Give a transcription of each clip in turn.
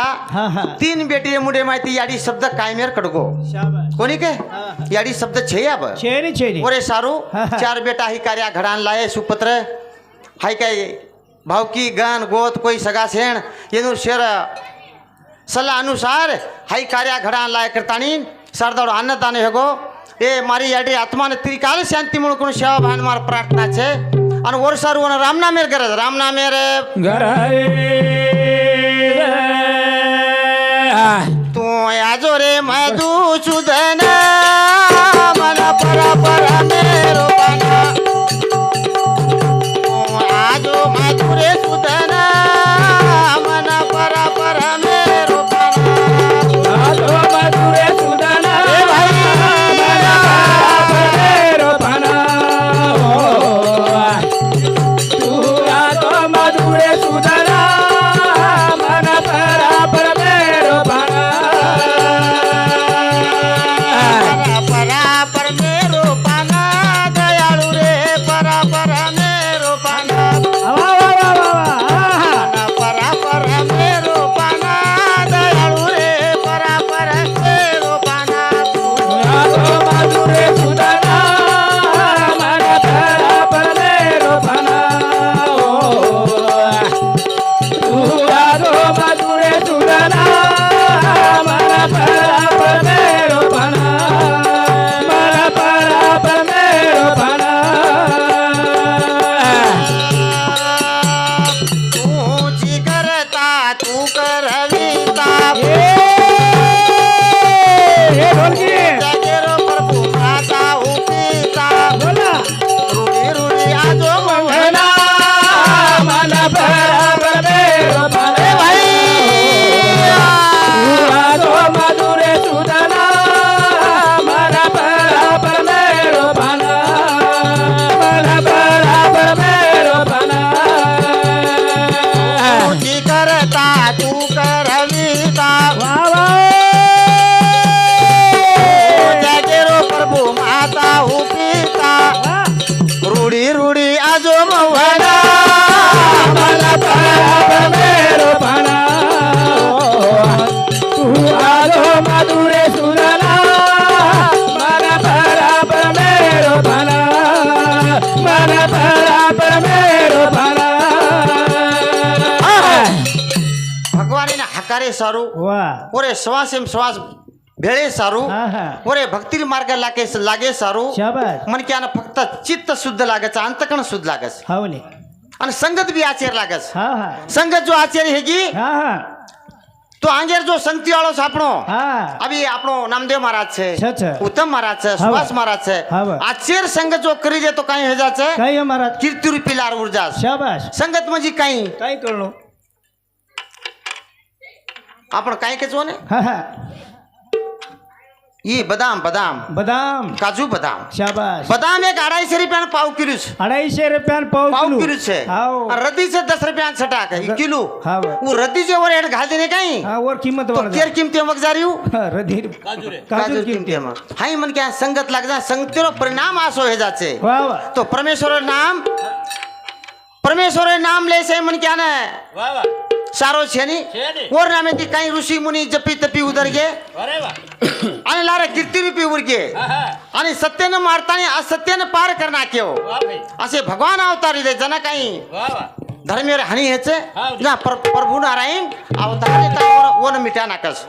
हा हा. तीन बेटी मुडे माहिती याडी शब्द कायमेर कडगो. शाबाश कोणी के? हा. याडी शब्द छे अब छेरी छेरी. ओरे सारू हा, हा. चार बेटा ही कार्या घडान लाये सुपत्र. हाय काय? भावकी गण गोत कोई सगा सेण. येनु शेर सल्ला अनुसार हाई कार्या घडान लाय करतानी सरदार अन्नदान हेगो. ए मारी याडी आत्माने त्रिकाल शांती म्हणून कोण सेवा भान मार प्रार्थना छे. आणि वर सारू आणि रामनामेर गरज रामनामेर. तू आजो रे मधु सुदन मन ભગવાનને હકારે સારું વાહ ઓરે શ્વાસ એમ શ્વાસ ભેળે સારું હા હા ઓરે ભક્તિ માર્ગ લાગે લાગે સારું શાબાશ મને કે આને ફક્ત ચિત્ત શુદ્ધ લાગે છે અંતકણ શુદ્ધ લાગે છે હાવને અને સંગત બી આચેર લાગે છે હા હા સંગત જો આચેર હેગી હા હા તો આંગેર જો સંગતિ વાળો છે આપણો હા અભી આપણો નામદેવ મહારાજ છે છે, છે. ઉત્તમ મહારાજ છે સુભાષ મહારાજ છે હવે. આચેર સંગત જો કરી દે તો કઈ હે છે કઈ અમારા કીર્તિ રૂપી લાર ઉર્જા છે. શાબાશ સંગત માં જી કઈ કઈ કરણું આપણે કઈ કે જો ને. હા હા. ઈ બદામ બદામ. બદામ. કાજુ બદામ. શાબાશ. બદામ એક અઢાઈસો રૂપિયા પાવ કિલો છે. અઢાઈસો રૂપિયા પાવ પાવ કિલો. કર્યું છે. રદી છે દસ રૂપિયા છટાક. ઈ કિલો. હું રદી છે ઓરે હેઠ ઘાલ દઈને કઈ. હા ઓર કિંમત તો વાળા કેર કિંમતી વગજાર્યું? હા, રદી. કાજુ કાજુ કિંમતે. માં હાઈ મન કે સંગત લાગજા છે. સંગતીનો પરિણામ આસો હે જાચે વાહ વાહ. તો પરમેશ્વર નામ? પરમેશ્વર નામ લે છે મન કે ને? વાહ છે सारो शेणी ओरणामे ती काही ऋषी मुनी जपी तपी उदर घे आणि लारा कीर्ती रुपी उरगे आणि सत्यनं मारताने असत्यनं पार करणार केव असे भगवान अवतार दे जना काही धर्मीर हानी हेच। ना प्रभू नारायण अवतार ओन मिठ्या नाकस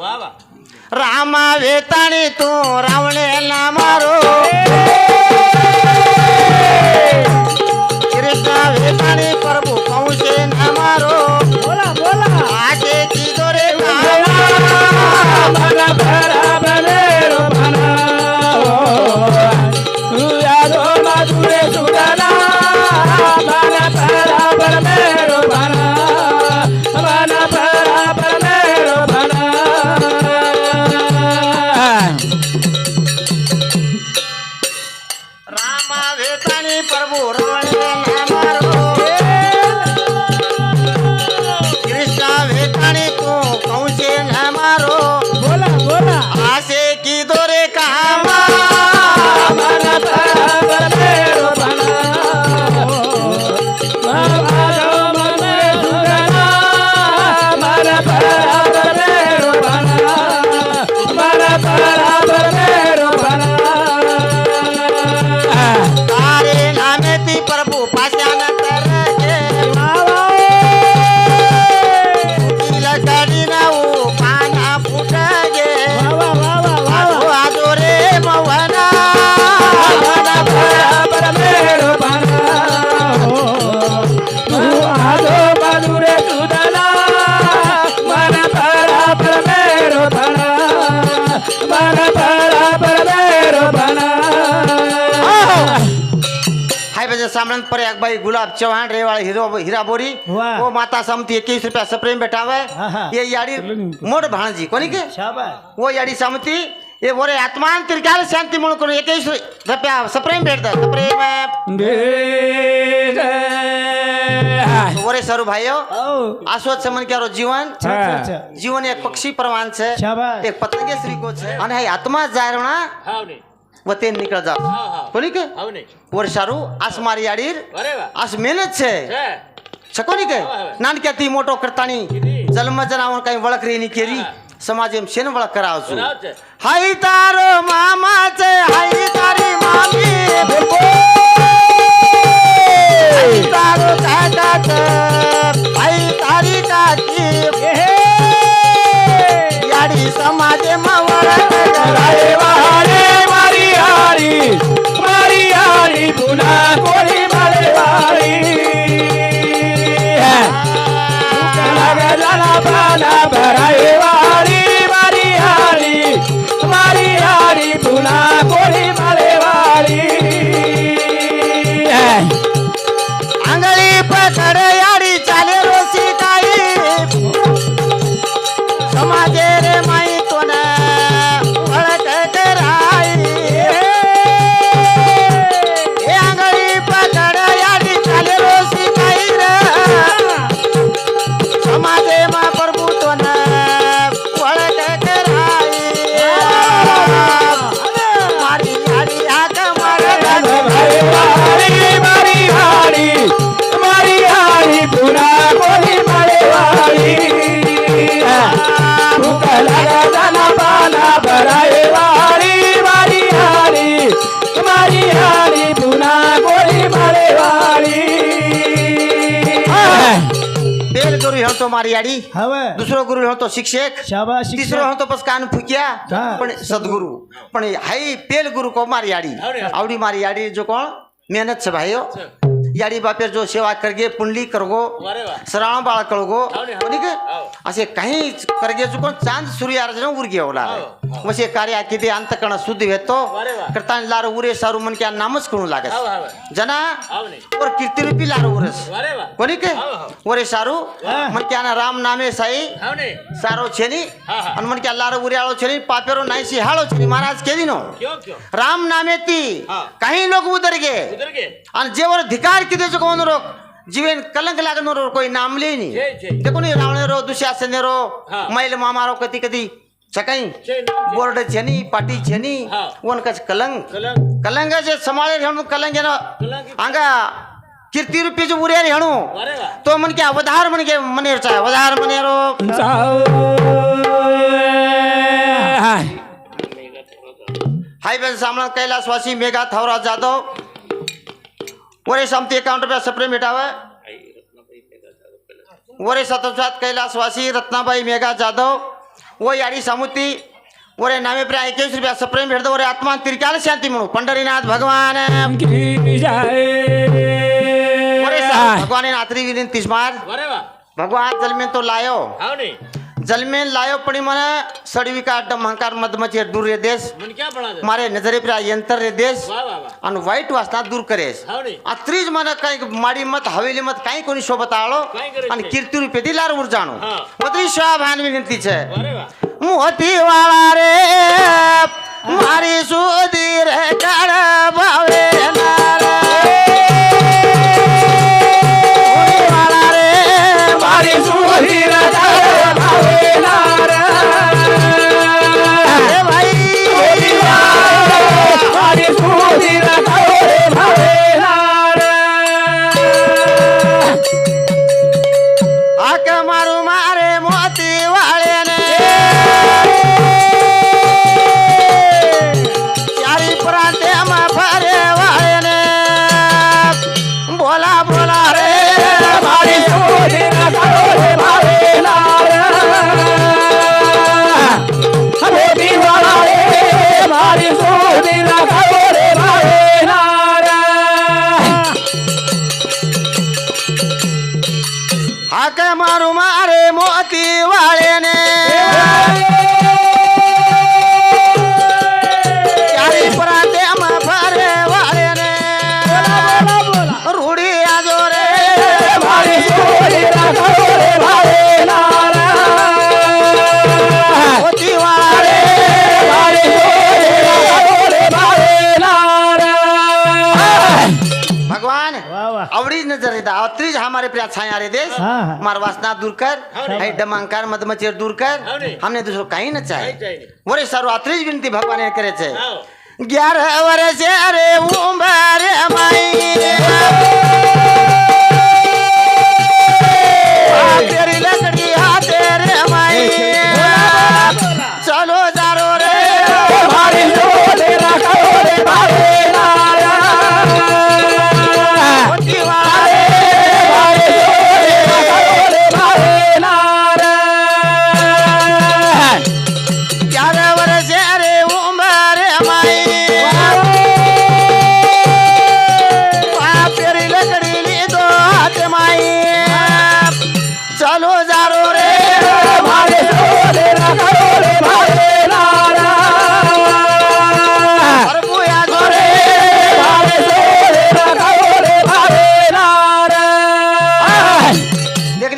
रामा वेताणी तू रावणेला मारो। कृष्णा वेताणी 八香 भाई गुलाब चौहान रेवाळ हिरो हिरा बोरी वो माता सामती इक्कीस रुपया सप्रेम बैठावे। हाँ, हाँ। ये यारी मोट भाणजी कोनी के? वो यारी सामती ये बोरे आत्मान तिरकाल शांति म्हणून करून एकवीस रुपया सप्रेम भेटतात सप्रेम बोरे सरू भाइयो औ આસો क्या रो जीवन। હા. अच्छा अच्छा જીવન એક પક્ષી પ્રમાણ છે શાબાશ એક પતંગેશ્રી કો છે અને વતે નીકળ જાવ હા હા કોની કે હાવની ઓર સારું આસ મારી યાડીર અરે વાહ આસ મહેનત છે છે છકોની કે નાનક્યાથી મોટો કરતાની જન્મ જનાવણ કઈ વળખ રહી ની કેરી સમાજ એમ શેન વળખ કરાવશું બનાવ છે હાઈ તારો મામા છે હાઈ તારી મામી હાઈ તારો કાકા છે હાઈ તારી કાકી યાડી સમાજે માં વળખ वारी मारी आरी तुला कोणी मारे वारी भराई. होतो मारियाडी हवं दुसरो गुरु होतो शिक्षक. तीसरो हो तो होतो बस कान फुकिया. पण सद्गुरु. पण हाई पेल गुरु को मारियाडी आवडी मारियाडी जो कोण? मेहनत से भाई याडी बापे जो सेवा करगे पुंडली करगो. श्रावण बाळ कळगो. ठीक हो आहे असे काही करगे जो कोण? चांद सूर्य अर्जन उरगे होला वसे कार्या किती अंतकरण शुद्ध भेटतो? करता लार उरे सारू मन क्या नामच करू लागत जना और कीर्ती रूपी लार उरस. कोणी के? वरे सारू मन क्या ना राम नामे साई सारो छेनी आणि मन क्या लार उरे आळो छेनी पापेरो नाही सी हाळो छेनी महाराज के दिनो राम नामे ती. काही लोक उदर गे आणि जेवर धिकार किती चुकवून रोग जीवन कलंक लागणार कोई नामले नाही ते कोणी रावणे रो दुसऱ्या रो मैल मामारो कधी कधी सकाळी बोर्ड छेनी पाटी छेनी वनकच कलंग. जे समाळे हेणू कलंग हंगा कीर्ती रुपयाचे उरे हेणू तो मन के अवधार मनेर चाहे अवधार मनेरो हाय बेन सामना कैलाशवासी मेगा थौरा जाधव. ओरे समती अकाउंट पे सप्रेम मिटावे. वरे कैलाश वासी रत्नाबाई मेघा जाधव. ओ याडी सामुती वरे नामे प्रिया एकवीस रुपया सप्रेम भेट वरे आत्मा तिरकाल शांती म्हणू पंढरीनाथ भगवान। ओरे भगवान ने नात्री विदिन तिस्मार भगवान जल में तो लायो। जल में लायो पड़ी माने सड़वी का अड्डा महंकार मधमची दूर रे देश मारे नजरे पर यंत्र रे देश अन वाइट वासना दूर करे आ त्रीज माने कई माड़ी मत हवेली मत कई कोनी शोभत आलो अन कीर्ति रूपे दी लार उर जानो मदरी शाह भान विनती छे मुहती वाला रे मारी सुदी रे गड़ भावे नारा छाया रे देश हाँ, हाँ। हमारा वासना दूर कर डमांकार मत मचेर दूर कर हमने दूसरों कहीं न चाहे वरे सर्वात्री विनती भगवान ने करे छे ग्यारह वर्ष अरे उम्र माई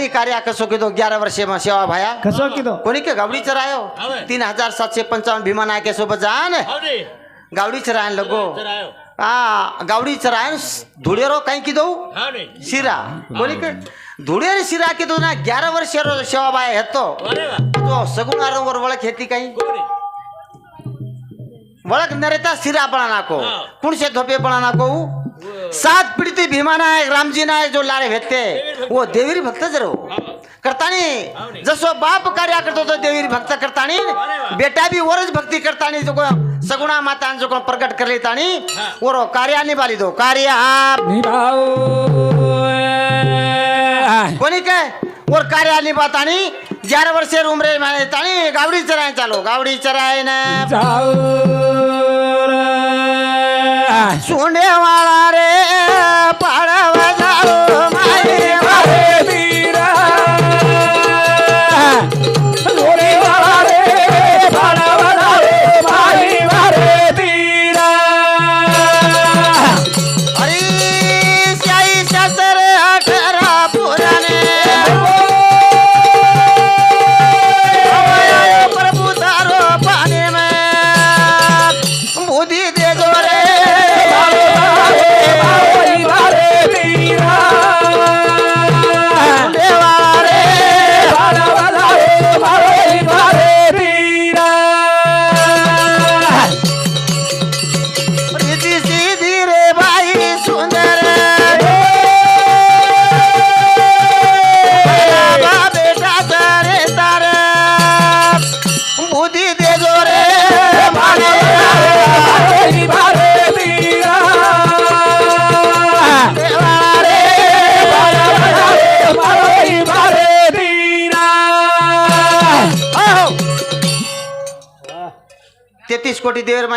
कार्या कार्य कसो किदो ग्यारह वर्षे में सेवा भाया। कसो किदो कोनी के गावड़ी चरायो तीन हजार सात सौ पंचावन भीमा नाय के सोबत जान गावड़ी चरायन लगो हा गावडी चरायन धुळेरो काही किदो शिरा। कोणी धुळेर शिरा किदो ना? ग्यारह रो सेवा भाया येतो तो सगुण वर वळख येते काही वळख नरेता शिरापणा नाको पुणशे धोपेपणा नाको सात पीडित भीमा नायक रामजी नायक जो लारे भेटते वो देवीर भक्त जरो करतानी. जसो बाप कार्य करतो तो देवीर भक्त करतानी. बेटा भी वरच भक्ती करतानी जो सगुणा माता जो कोण प्रकट करले तानी. वरो कार्य निभाली दो कार्य आप कोणी काय वर कार्य निभातानी ग्यारह वर्षे उमरे माने तानी गावडी चराय चालो गावडी चराय ना सोंडे वाळा रे पाडव जाळो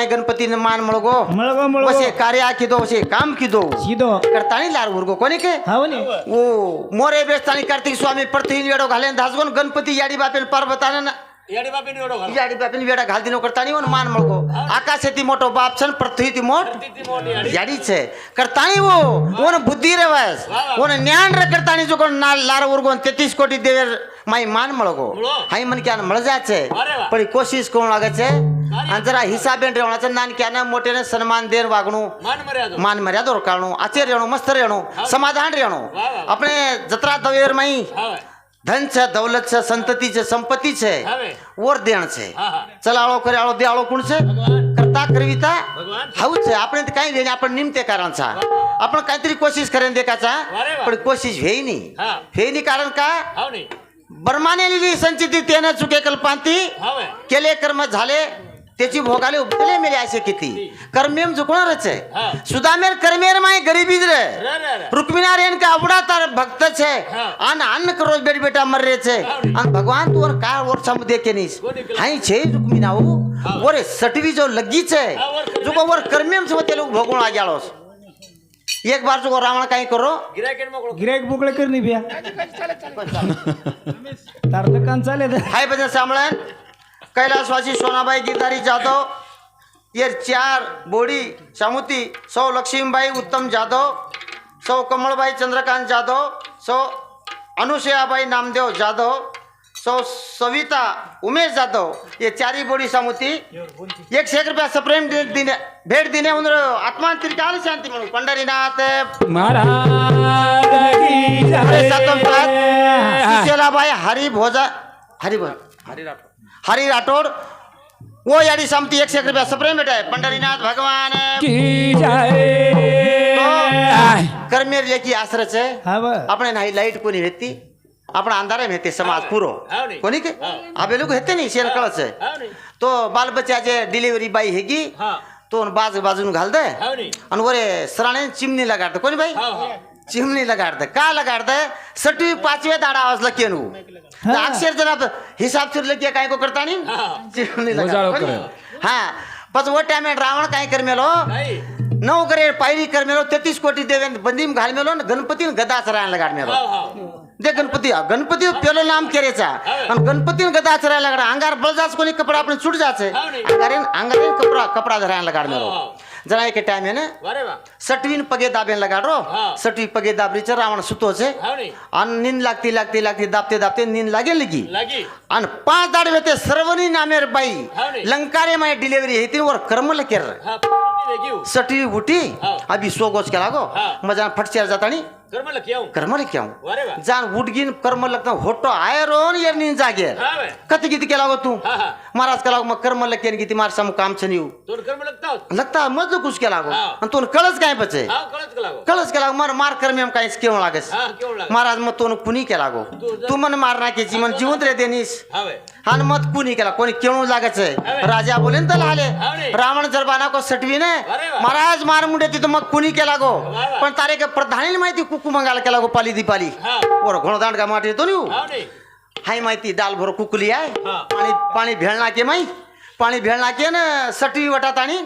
ಮಾಯ ಗಣಪತಿನ ಮಾನ್ ಮುಳುಗೋ ಮುಳುಗೋ ಮುಳುಗೋ ಕಾರ್ಯ ಹಾಕಿದೋ ಹೊಸೆ ಕಾಮ್ ಕಿದೋ ಸೀದೋ करतानी लार उरगो कोणी के? हवनी ओ मोरे बेस्तानी कार्तिक स्वामी प्रतिन वेडो घालेन धासगोन गणपती याडी बापेन पर्वताना યાડી બાપીને વેડા ઘાલતી નો કરતા નહીં હોય માન મળકો. આકાશેથી મોટો બાપ છે ને પૃથ્વીથી મોટ યાડી છે. કરતા નહીં હો ઓને બુદ્ધિ રેવાસ ઓને જ્ઞાન રે કરતા નહીં. જો કોણ ના લાર ઉર્ગો તેત્રીસ કોટી દેવે માય માન મળકો. હાઈ મને ક્યાં મળ જા છે પણ કોશિશ કોણ લાગે છે? અને જરા હિસાબે રહેવાના છે નાન ક્યાંને મોટે ને સન્માન દેન વાગણું. માન મર્યાદો. રોકાણું. આચે રહેણું મસ્ત રહેણું. સમાધાન રહેણું. આપણે જતરા દવેરમાં धन छे दौलत छे संतति छे संपत्ति छे ओर देण छे चलाळो करे आळो देआळो कुण छे करता करविता हाऊ छे आपण ते काही देणे आपण निमते कारण छे आपण काहीतरी कोशिश करेन देखाचा पण कोशिश भेई नी भेई नी कारण का? हाऊ नी. बर्माने लिली संचिती तेना चुके कल्पांती केले कर्म झाले त्याची भोगाले उपले मेले असे किती? कर्मेम झुकणारच आहे. सुदामेर कर्मेर माय गरीबी रुक्मिणार का आवडा तर भक्तच आहे. आणि अन्न करोज बेट बेटा मर्रेच आहे. आणि भगवान तू वर काय वर समुदे केनीस? हाय छे रुक्मिना हो. वर सटवी जो लगीच आहे. जो वर कर्मेम. सोबत भोगून गेलोस एक बार चुको रावण काही करो. गिरायक मोकळे कर नाही बिया दुकान चालेल. हाय बजा सांभाळ कैलासवासी सोनाबाई गिरधारी जाधव ये चार बोडी सामुती सौ लक्ष्मीबाई उत्तम जाधव सौ कमळबाई चंद्रकांत जाधव सौ अनुसयाबाई नामदेव जाधव सौ सविता उमेश जाधव ये चारी बोडी सामुती एकशे एक रुपया सप्रेम दिने भेट दिने म्हणून आत्मांतरिक आली शांती म्हणून. पंढरीनाथ. महाराज हरी भोजा हरी भो हरी राठोड हरी राठोड वो यारी समती एक एक रुपया सप्रेम भेट आहे पंढरीनाथ भगवान की जय करमेर लेखी आश्रच आहे हा बा આપણે નાહી લાઈટ કોની રહેતી આપણા અંધારે મેં તે સમાજ પૂરો નહીં. કોની કે હા. આ પેલું હેતે નહીં શેર કળશ છે તો બાલ બચ્ચા જે ડિલિવરી બાઈ હેગી હા. તો બાજુ બાજુનું ઘાલ દે हो नाही. आणि वरे चिमणी लगाडते. का लगाडते? सटवी पाचव्या दाडा आवाजला केनू. अक्षर जरा हिसाब फिरलं की काय को करता नाही हा. चिमणी गोजाळो लगाड करे. हा. पच वो टाइम रावण काय कर मेलो नाही. नऊ करे पायरी कर मेलो तेहतीस कोटी देवे बंदीम घाल मेलो न गणपती गदाच राहायला लगाड मेलो हाव हाव दे गणपती. गणपती पेलो नाम केरेचा. आणि गणपती गदा चरायला लागला अंगार बळजाच कोणी कपडा आपण सुट जायचे. नाही. अंगारेन अंगारेन कपडा कपडा धरायला लगाड मेलो हाव. जरा एक टाइम आहे ना? वा। सटवीन पगे दाबेन लगाडरो हा. सटवी पगे दाबरीचं रावण सुतोचे हाव नाही आणि नींद लागती लागती लागती दाबते दाबते नींद लागेल की लागी। आणि पाच दाडवे ते सर्वनी नामेर बाई. लंकारे माय डिलिव्हरी हे तीन वर कर्मल केर हा पुटी घेऊ सटवी उठी हा. अभि सोगोच केला गो। हा. मजा फटचेर जातानी। कर मला केऊ कर्मल क्याव वारे वा. जान उडगीन कर्म लागता होटो आयरोन हा वे. कत किती केला गो तू? हा हा. महाराज केला मग कर्म लकेन किती मार सम काम छन येऊ. तोड कर मला लागता लगता मज कुछ केला गो. हा. आणि तू कळच काय पचे? हा का लागो कळच केला मार मार कर्म काहीच केव लागस. हा लाग महाराज मग तो कुणी केला गो? तू. तू मन मार नाकेची मन जिवंत रे देनीस. न मत कुणी केला? कोणी केवू लागच. राजा बोले तर आले अरे. रावण जरबाना को सटवी ने. महाराज मार मुंडे तिथं मग कुणी केला गो. पण तारे के प्रधानी माहिती कुकू मंगाला केला गो पाली दीपाली। हा। वर घोणदांड का माटी येतो नी हाव नाही हाय माहिती डाल भर कुकली आहे. पाणी पाणी भेळना के माई। पाणी भेळना के ना सटवी वटात आणि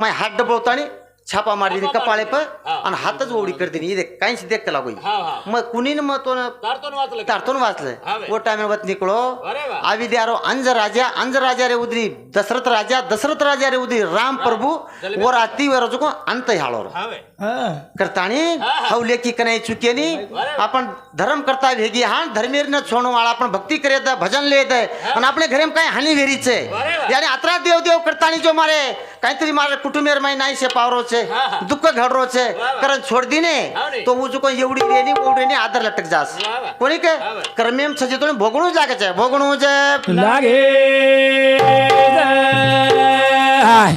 माय हात डबवतानी छापा मारली छापा कपाळे हा. आणि हातच ओढी करते नी देख काहीच देख केला गोई हा हा मग कुणी न मग तो न तारतोन वाचलं का? तारतून वाचलंय बे. वो टाइम वत निकलो अरे वा आवी द्यारो अंज राजा अंज राजा रे उद्री दशरथ राजा दशरथ राजा रे उद्री राम प्रभु जलबे. वो राती वर जुको अंत हाळो हा वे हा. करतानी हा, हा. हवले की कनाई चुकेनी अरे. आपण धर्म करता भेगी हा धर्मेर न छोणू वाळा आपण भक्ती करेत भजन लेत आणि आपल्या घरी काय हानी वेरीच अरे वा. याने अत्रा देव देव करतानी जो मारे काहीतरी मारे कुटुंबेर माई नाही शे पावरो छे. दुःख घडरो छे वा, वा. कारण छोड दिने हा रे. तो उजुको एवढी रेनी ओवडी रेनी आदर लटक जास. कोणी के हा, वा. कर्मेम सजेतो भोगणूच लागे छे भोगणूच लागे जय.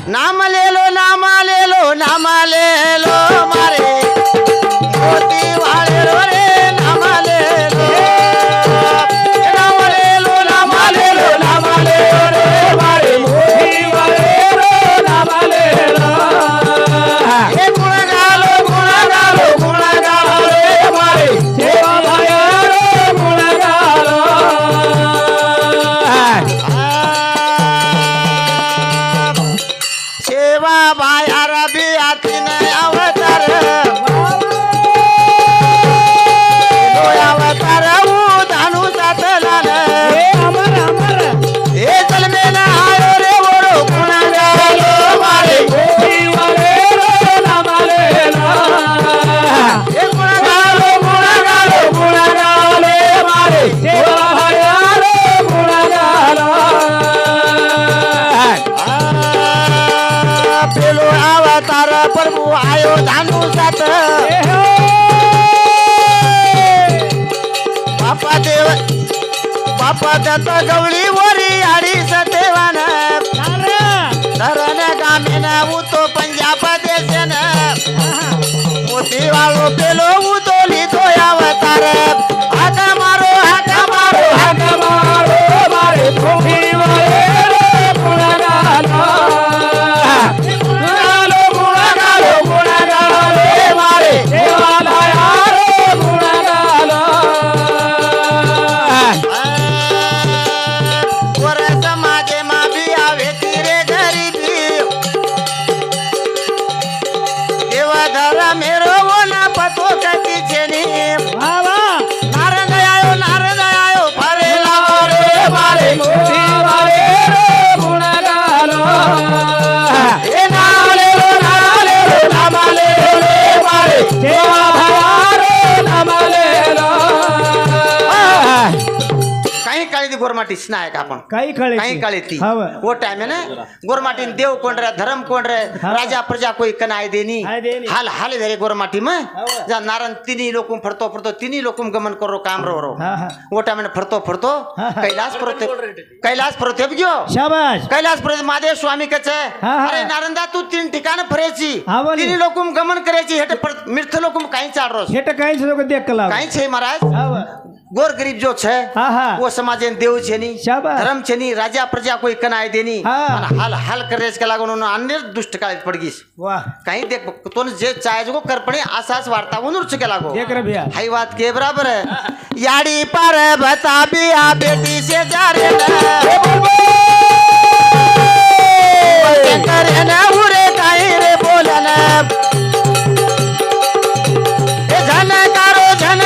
नाम लेलो नाम लेलो नाम लेलो मारे अवतार प्रभु आयो धानू सात. हे हो. बापा देव बापा दत्त गवळी वरी आडी सतेवान धरण गामेन उतो पंजाब देशन. मोती वाळो पेलो उतो लितो अवतार हाका मारो हाका मारो हाक मारो मारे मोठी गोरमाटीच नाही का आपण. काही कळे काही काळे ती. हव. वो टाइम है ना? गोरमाटी में देव कौन रहे धर्म कौन रहे हाँ। राजा प्रजा कोई कनाय देनी. आय देनी। हाल हाल धरे गोरमाटी में. हाँ। जा नारन तिनी लोकुम फरतो फरतो तिनी लोकुम गमन करो काम रो रो हाँ, हाँ। वो टाइम में फरतो फरतो. हाँ, हाँ। कैलाश पर्वत कैलाश पर्वत गयो शाबाश कैलाश पर्वत महादेव स्वामी कच. हाँ, हाँ. अरे नारंदा तू तीन ठिकाण फरेची. हाँ, बोली. तिनी लोकुम गमन करेची हेट मिर्थ लोकुम काही चाड रोस हे तर काहीच लोक देख कला काही છે महाराज? गोर गरीब जो छे वो समाज देव छेनी शाबाश। धर्म छेनी राजा प्रजा कोई कनाय देनी हाँ। हाल हाल करे के लागो उन्होंने अन्य दुष्ट काल पड़ गई वाह। कहीं देख तो जे चाहे जो कर पड़े आसास वार्ता उन्होंने चुके लागो। देख रहे भैया। हाई बात के बराबर है। याड़ी पर बता भी आ बेटी से जा रे। ना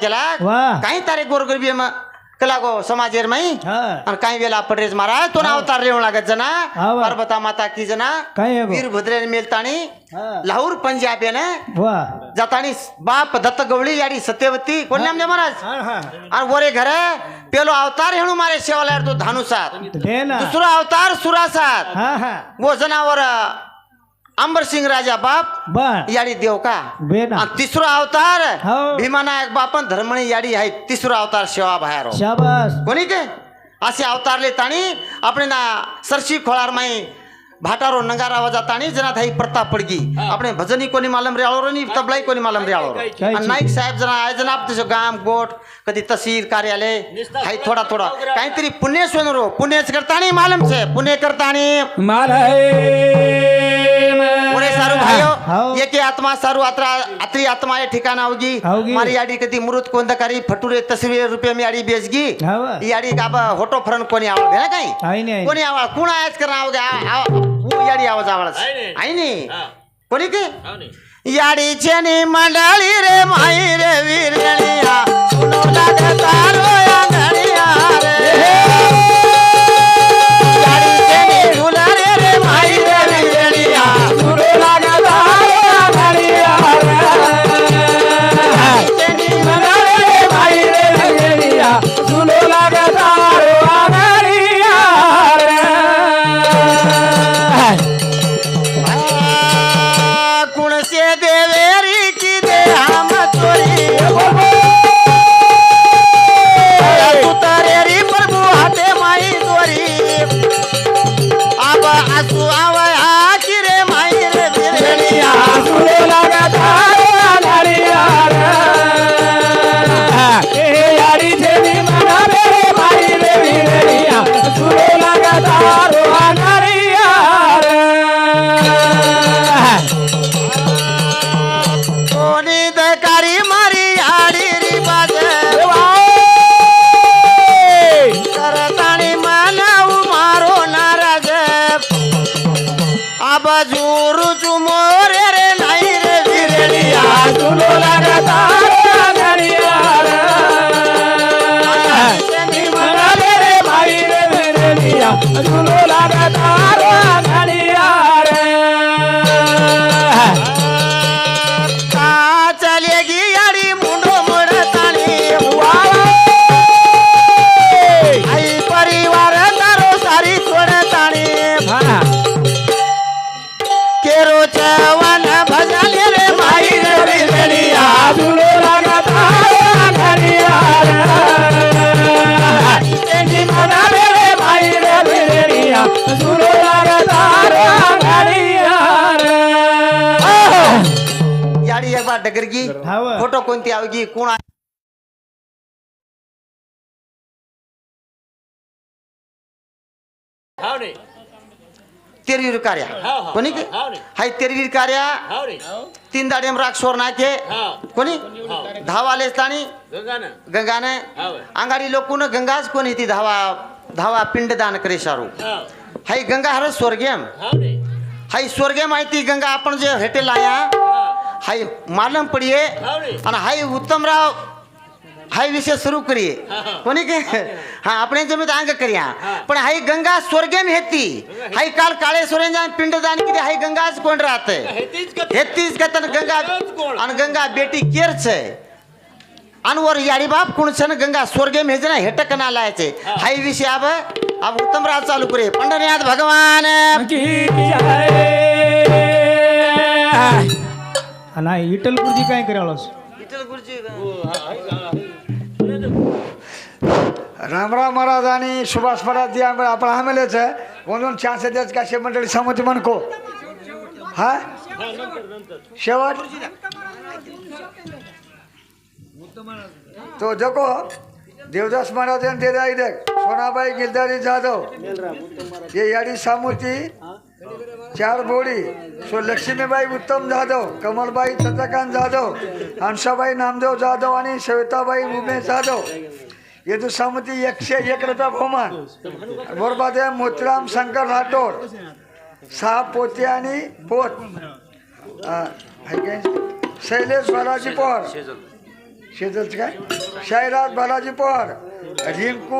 केला. काही तारे गोरगरबी कला गो समाजेर माई. हा. आणि काही वेळा पडरेज महाराज तो अवतार रेवण लागत जना. हा वा. पर्वता माता की जना. काय आहे? वीरभद्रे मेलताणी हा. लाहूर पंजाब ना वाह जातानी बाप दत्त गवळी याडी सत्यवती. कोण नाम दे महाराज? हा हा. आणि वरे घर पेलो अवतार हेणू मारे शेवाला तो धानुसात ना. दुसरा अवतार सुरासात हा हा. वो जनावर अंबरसिंग राजा बाप याडी देव का? तिसरा अवतार भीमा भीमानायक बापन धर्मणी याडी आहे. तिसरा अवतार शेवा बाहेर. हो. कोणी ते? असे अवतारले ताणी आपण ना सरशी खोळार माई भाटारो नंगारा आवाजा ताणी जना थाई प्रताप पडगी. आपण भजनी कोणी मालम रे आळो नी तबलाई कोणी मालम रे आळो आणि नाईक साहेब जना आहे जना आप गाम गोठ कधी तहसील कार्यालय हाय थोडा थोडा. काहीतरी पुणे सोनरो पुण्यच करताणी मालम से पुणे करताणी. मालाय. हाव. एके आत्मा सारू आत्रा आत्री आत्मा ये ठिकाण आवगी. मारी याडी कधी मृत कोंदकारी फटुरे तस्वीर रुपये मी याडी गाबा होटो कोणी आवड ना काही? आहे नाही कोणी आवाज? कोण आहेच करा आव याडी आवाज आवाज. आहे नाही. आहे नी? हा. कोणी के? हो. याडीचे नी मंडळी रे माई रे वीरनिया सुनो हाव. फोटो कोणती आवगी? कोण आहे? हो. तेरवीर कार्या. हा, हा. कोणी की? हा, रे. हाय तेरवीर कार्या. हाव रे. तीन दाडेम राग सोर नाके हा कोणी? हा धावाले ताणी? गंगानं. गंगाने? हाव अंगाडी लोकून गंगाच कोणी ती धावा धावा पिंडदान करे सारू हा हाय गंगा हर स्वर्गेम. हाव रे. हाय स्वर्गेम आहे ती गंगा आपण जे हेटेल आया. हा हाय मालम पडिये आणि हाय उत्तमराव हाय विषय सुरू करिये. कोणी के? हा आपण जमीत अंग करिया. पण हाय गंगा स्वर्गेम हेती. हाय काल काळे पिंड जाण किती हाय गंगाच कोण राहत? हेतीच का तन गंगा आणि गंगा बेटी केर आणि वर याडी बाप कुणसन गंगा स्वर्गेम हे जना हेटक ना लायचे हाय विषय अब अब उत्तमराव चालू करे पंढरीनाथ भगवान. की आणि इटल गुरुजी काय करावं रामराव महाराज आणि सुभाष महाराज जे आम्ही- आपण आम्हालेच आहे. म्हणून चान्स द्यायचं का शे मंडळी संमती म्हणको. हा? शेवट? तो जको देवदास महाराज आणि ते सोनाबाई गिरधारी जाधव. ये याडी सामूर्ती चार बोडी. सो लक्ष्मीबाई उत्तम जाधव कमलबाई चंद्रकांत जाधव हंसाबाई नामदेव जाधव आणि सविताबाई उमेश जाधव. ये तो एकशे एक रुपया बहुमान. बरोबर आहे मोतीराम शंकर राठोड सहा पोते आणि पोत. शैलेश बालाजी पवार. शेजलच काय? शायराज बालाजी पवार. रिंकू